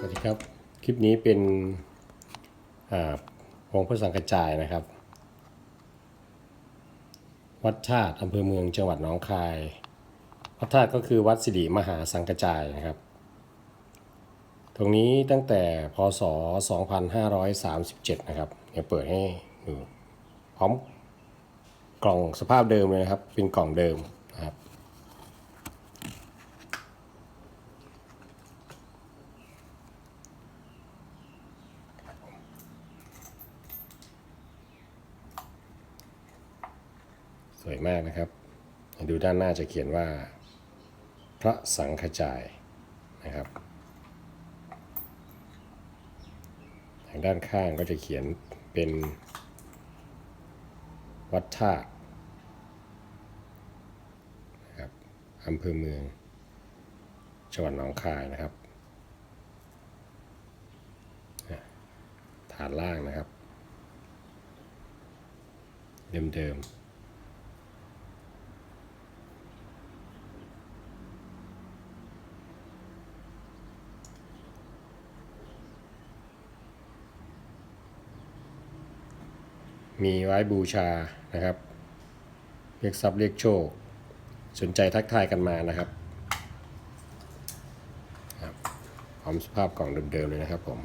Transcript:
สวัสดีครับ คลิปนี้เป็นองค์พระสังกระจายนะครับ วัดธาตุอำเภอเมืองจังหวัดหนองคาย วัดธาตุก็คือวัดสิริมหาสังกระจายนะครับ ตรงนี้ตั้งแต่พศ 2537 นะครับเดี๋ยเปิดให้ดูพร้อมกล่องสภาพเดิมเลยนะครับ เป็นกล่องเดิมนะครับ ส วยมากนะครับ ดูด้านหน้าจะเขียนว่า พระสังฆจายนะครับ ทางด้านข้างก็จะเขียนเป็นวัดธาตุนะครับอำเภอเมืองจังหวัดหนองคายนะครับ ฐานล่างนะครับ เดิมๆ มีไว้บูชานะครับ เรียกทรัพย์เรียกโชค สนใจทักทายกันมานะครับครับพร้อมสภาพกล่องเดิมๆเลยนะครับผม